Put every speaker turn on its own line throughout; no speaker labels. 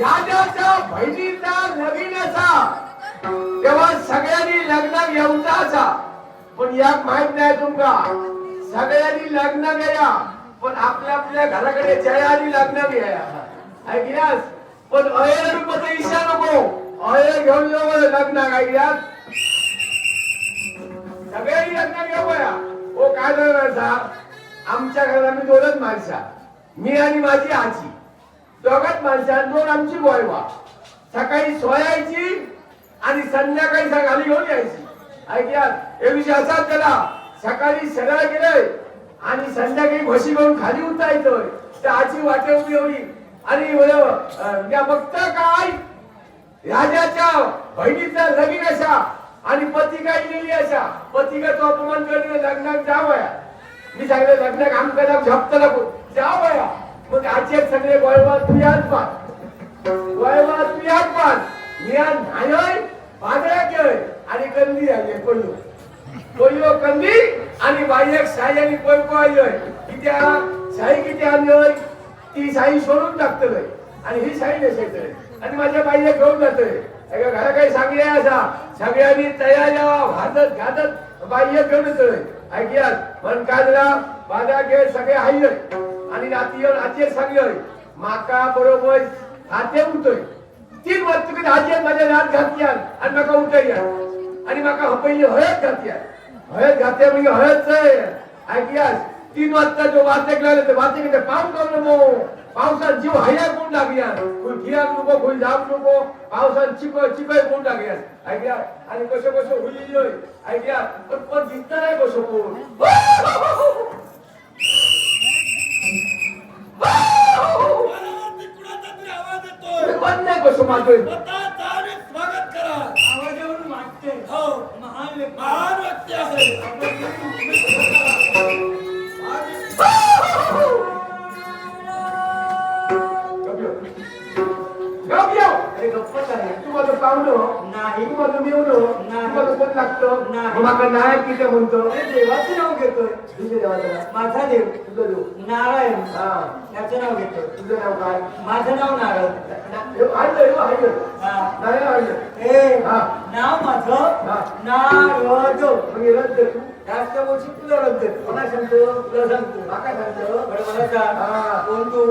राजाचा बहिणीचा नवीन असा. तेव्हा सगळ्यांनी लग्न घेऊचा असा पण याक माहीत नाही तुमका. सगळ्यांनी लग्न घ्या पण आपल्या आपल्या घराकडे जयानी लग्न घ्या. ऐकल्यास पण अयर रूपाचं इशा नको. अयर घेऊन जाऊ लग्न ऐकल्यास सगळ्यांनी लग्न घेऊया ओ काय झालं आमच्या घरात आम्ही दोनच माणसा. मी आणि माझी आजी. दोघात माणसा दोन आमची गोयवा सकाळी सोयायची आणि संध्याकाळी घाली घेऊन यायची. ऐकल्यात हे विषय असाच त्याला सकाळी सगळं गेलंय आणि संध्याकाळी भशी घेऊन खाली उतरायचोय तर आजी वाटे उभी एवढी. आणि बघत काय? राजाच्या बहिणीचा लगीन अशा आणि पती काय गेली अशा पती का तो अपमान करणे लग्नात जावया. मी सांगितलं लग्न काम करा झपत जावया. मग आजचे सगळे वळवा तू याच पान वळवा तू निया पान मिया बाजरा केळ आणि कंदी आले पडलो पडलो कंदी आणि बाह्यक साई आणि पैको आलोय कित्या? साई किती आणलोय ती साई सोडून टाकतलय आणि ही साई नेसायचंय आणि माझ्या बाईला घेऊन जातोय एका घरा काही सांगले असा. सगळ्यांनी तयार यावा घातत घातत बाह्य घेऊन येतोय ऐकयात मन काजला बाजा खेळ सगळे हाय. आणि रात्री येऊन आजी सांगलोय माका बरोबर हाते उठतोय. तीन वर्ष तुम्ही आजी माझ्या रात घातल्यान आणि माका उठय आणि माका पहिली हळद घातल्यान हळद घातल्या म्हणजे हळदच आहे तीन वाजता जो वाचक लागले ते वाचक पाऊस लागलो मो. पावसात जीव हया कोण लागल्या कोण गिराक नको कोण जाप नको. पावसात चिक चिकय कोण लागल्या ऐकल्या आणि कसं कसं होईल ऐकल्या पण पण दिसत नाही कसं कोण
वरावरती कुणाचा तरी आवाज येतोय
पण नाही कसं माझं
स्वतः चालू स्वागत करा
आवाजावरून वाटते
हो.
महान
महान व्यक्ती आहे.
अरे गप्पा काय तू माझं पाहुणं
नाही.
तू माझं मेवणं
नाही.
तू माझं कोण लागतं.
नाही.
माका नायक किती म्हणतो
अरे देवाचं नाव घेतोय.
तुझे देवाचं
माझा देव.
तुझं देव
नारायण.
हा.
नाव घेतोय.
तुझं नाव काय?
माझं नाव ए माझं
हा.
नारद
रद्द तू.
जास्त गोष्टी तुला रद्द
कोणा सांगतो?
तुला सांगतो.
माका सांगतो.
बरं मला
हा.
कोण तू?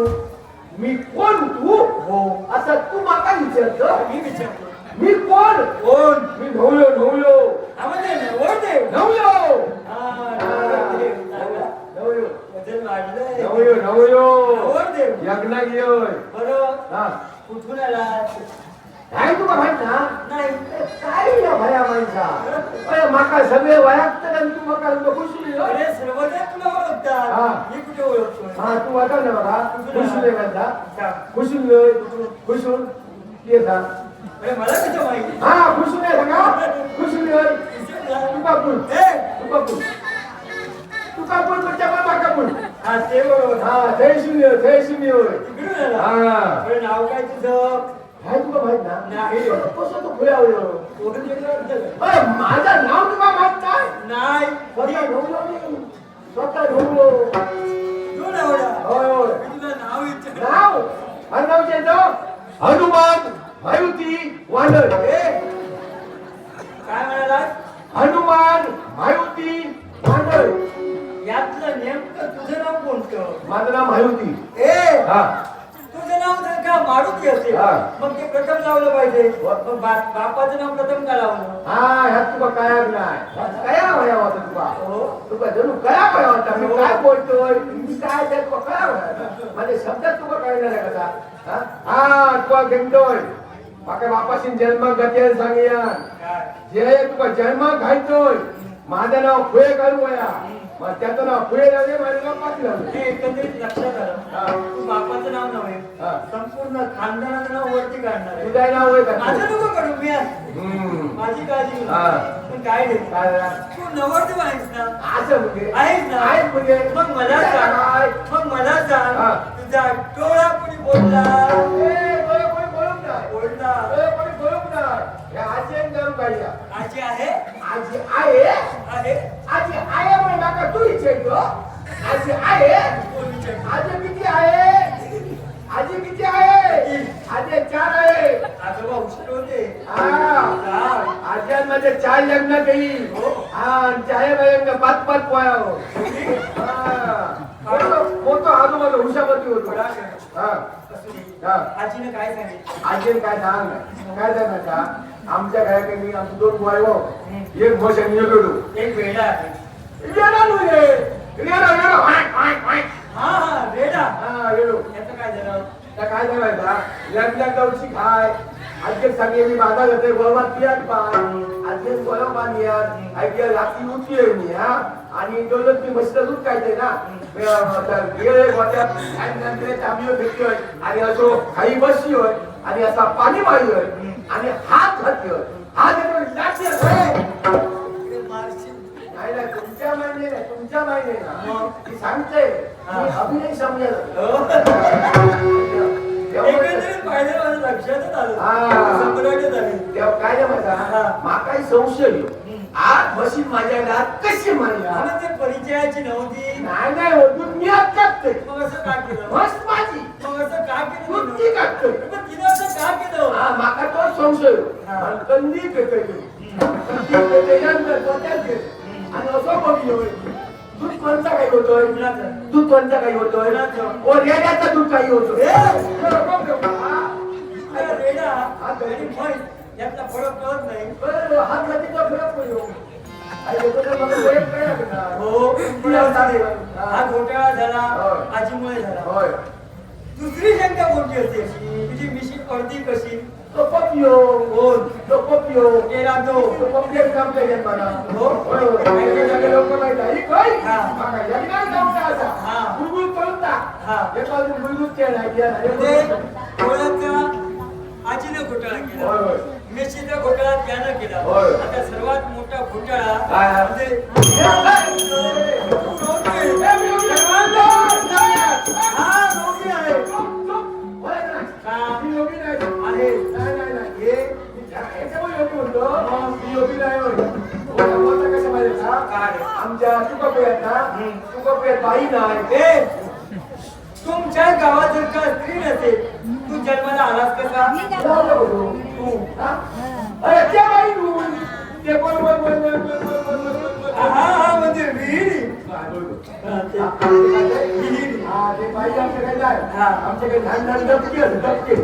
मी कोण तू?
हो.
असं तू माका विचारतो?
मी विचारतो.
मी कोण?
कोण?
मी ढवलो ढवलो
आवाज देव
ढवलो
हा.
ढवलो ढवलो
देव
यज्ञा घेऊन
बरं.
हा.
कुठून आला
काय तुला माहीत ना.
नाही.
काय या भया माणसा? अरे माका सगळे वयाक्त आणि तू माका खुशी
अरे सर्वजण तुला
हा.
मी कुठे ओळखतो
हा तू वाटव ना बघा. खुशी म्हणता
सांग.
खुशून खुशून ये सांग
अरे मला कसं माहिती?
हा खुशून आहे सांगा खुशून ये तू कापून
ए,
तू कापून तू कापून तुझ्या पण माका पण
हा ते बरोबर.
हा जय शिव जय
तिकडून आला.
हा.
नाव काय तुझं?
काय तुला माहीत
नाही.
कसं तू खुल्या माझं नाव तुला माहीत नाही? स्वतः
आवडा
होय होय.
नाव विचार
नाव? हनुमान मारुती वानर.
काय म्हणाला?
हनुमान मारुती वानर.
यातलं नेमकं तुझं नाव कोणतं?
माझं नाव मारुती.
ए!
हा.
तुझं नाव जर का मारुती असेल?
हा.
मग ते प्रथम लावलं पाहिजे. मग बा- बापाचं नाव प्रथम का लावलं?
हा ह्यात तुका काय नाही कया? होता तुका
हो?
तुका जणू कया भया होता मी काय बोलतोय? मी काय कया भया माझ्या शब्दात तुका कळणार कसा हा? हा तुका घेतोय माका बापाशी जन्म गती सांगया जे तुका जन्म घालतोय. माझं नाव खुळे करू वया. मग त्याचं नाव खुळे लावले माझं नाव पाच लावले
हे एकंदरीत लक्षात आलं
हा.
तू बापाचं नाव नव्हे
हा.
संपूर्ण खानदानाचं नाव वरती काढणार
तुझं नाव
माझं नको काढू मी. माझी काळजी.
हा.
काय
काय?
तू नवरदेव आहेस ना.
असं म्हणजे?
आहेस ना.
आहेस म्हणजे?
मग मला सांग? मग मला सांग.
हा.
तुझा डोळा कुणी बोलला. बोलला.
हे आजी काढल्या.
आजी आहे?
आजी आहे?
आहे.
आजी आहे नका तू विचारतो. आजी आहे? आजे चार आहे. आजोबा उशीर होते. आज्या माझ्या चार लग्न केली. हो. हा. चाय बायांना पाच पाच पोया होतो. आजोबा हुशापती होतो
आजीने काय सांगितलं?
आजीने काय सांग काय सांगायचं आमच्या घराकडे आमचे दोन पोय हो. एक एक वेडू
एक वेडा आहे.
रेडा
हा हा
हा रेडू
याचं काय झालं?
त्या काय सांगायचा लग्न गवची खाय आजचे सांगे मी माझा घेतोय गोळवात पियात पाय आजचे गोळा पानियात ऐकिया रात्री उठी मी हा? आणि दौलत मी मस्त दूध काढते ना? गोट्यात. आणि नंतर तांबीवर भेटतोय. आणि असो खाई बसली होय. आणि असा पाणी मारी होय. आणि हात घातली होय. हात तुमच्या माहिती तुमच्या माहिती सांगते अभिनय समजेल
हा.
तेव्हा काय नाही
हा.
माकाही संशय. आज मशीन माझ्या घरात कशी मारली
आणि ते परिचयाची नव्हती
नाही नाही हो दूध मी आत टाकते
मग असं का केलं
मस्त माझी
मग असं का केलं
दूध
तिनं?
ती टाकते
मग तिनं असं का केलं
हा माका तो संशय.
हा.
कंदी पेटे कंदी पेटे नंतर डोक्यात घेते. आणि असं बघी होय दूध कोणता काही होतोय? दूध कोणता काही होतोय? ओ रेड्याचं दूध काही होतोय आपल्याला वेळा हा
गरीब म्हैस यातला फरक कळत नाही.
बरं हा जातीचा फरक होईल
हो.
हो
हा घोटाळा झाला आजीमुळे झाला. दुसरी शंका कोणती असते तुझी मिशी पडती कशी?
लोकप्रियो
कोण?
लोकप्रियो
केला तो.
लोकप्रिय काम केले मला
हो?
लोक नाही काय काम करायचा
हा.
गुळगुळ करून टाक.
हा.
एका गुळगुळ केला
ओळख आजीने घोटाळा केला. मिशीने घोटाळा त्यानं केला. आता सर्वात मोठा घोटाळा म्हणजे
आमच्या
तुका तुमच्या गावात जर का स्त्री नसेल जन्माला आलास कसा.
तू, हा? अरे त्या बाई तू. ते बोल, बोल, बोल, बोल, बोल, बोल, बोल, बोल, बोल.
हा हा म्हणजे विहिरी. ते-
ते ते? हा, ते बाई आमच्याकडे जाय. आमच्याकडे.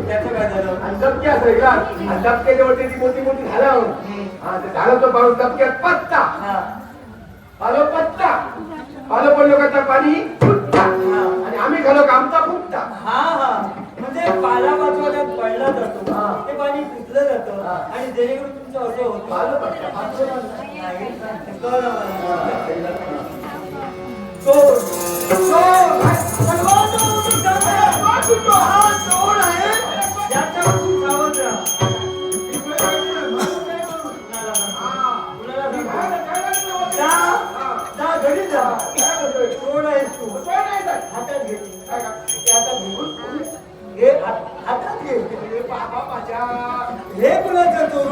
त्याचं काय झालं?
आणि डबके असाय का आणि ती मोठी मोठी झालं हा ते झालं तो पाऊस डबक्यात पत्ता. पालो पत्ता. पालो पडलो का पाणी? आणि आम्ही खालो का आमचा फुटता.
हा हा. म्हणजे पाला वाचवायला पडला जातो
हा.
ते पाणी कुठलं जातं
हा.
आणि जेणेकरून तुमचं असं होतं
पालो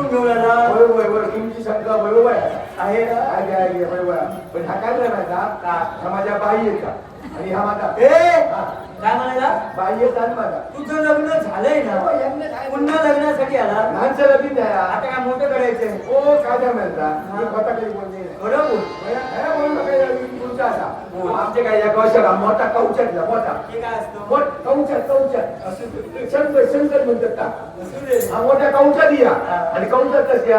कुणाचं चोरून घेऊन आला
तुमची शंका बरोबर आहे
आहे ना?
आहे, आहे, आहे, बरोबर आहे. पण हा काय करायचा हा माझ्या बाई येता आणि हा माझा
ए! काय म्हणाला?
बाई येत आणि माझा?
तुझं लग्न झालंय ना? पुन्हा लग्नासाठी आला?
लहानचं लगीन आहे. हा.
आता काय मोठं करायचंय?
ओ काय काय म्हणता स्वतः काही नाही.
खरं बोल.
बरं, नका, तुमचा असा. आमचे काय या कौशला मोठा कौचटला मोठा. मोठ कौचट कौचट असं शंकर शंकर म्हणतात का?
असू दे.
हा मोठा कौचा दिया आणि कौचट कशा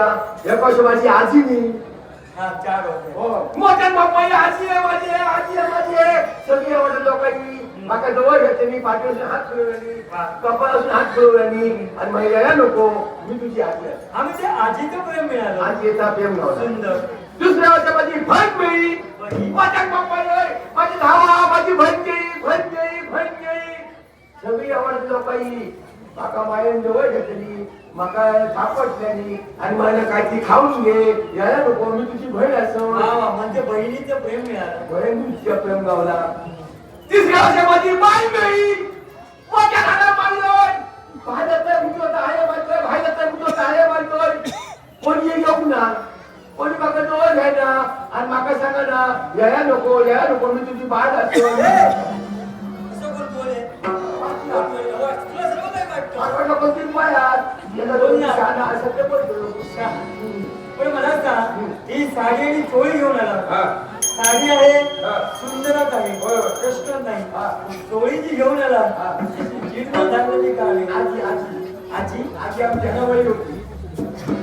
या? कौश माझी आजी मी. मोठ्या बाप्पाई आजी आहे माझी आहे, आजी आहे माझी आहे. सगळी आवडत लोकांनी माका जवळ घेतले मी पाठीवरून हात फिरवली कपाळासून हात फिरवली आणि महिला नको. मी तुझी आजी आहे.
म्हणजे आजीचं प्रेम मिळालं.
आजीचा प्रेम
सुंदर.
दुसऱ्या. माझ्या बाप्पाई माझी धावा माझी भंजई भंजई भंजई सगळी आवडत लोकांनी माका मायन जवळ घेतली माका थापटल्यानी आणि मला काय ती खाऊन घे. यायला नको मी तुझी बहीण असो.
म्हणजे बहिणीचं प्रेम मिळालं
बहीण तुझ्या प्रेम गावला तिसऱ्या वर्षी माझी बाई मिळी. माझ्या घराला मारलोय. भाजपचा आहे मारतोय भाजपचा आहे मारतोय कोणी येऊ ना? कोणी म्हाका दोन घेना आणि म्हाका ना येया नको येया नको मी तुझी बाद असतो आपण नको तीन पायात याला दोन शाना असं ते बोलतो.
पण मला सांग ही साडी आणि चोळी घेऊन आला. साडी आहे सुंदरच आहे कष्ट नाही. चोळी घेऊन आला
आजी आजी.
आजी?
आजी आमच्या वळी होती.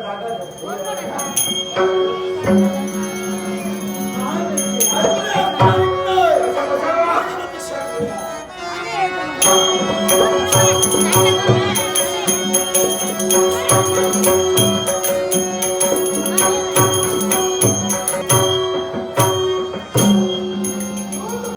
나가자.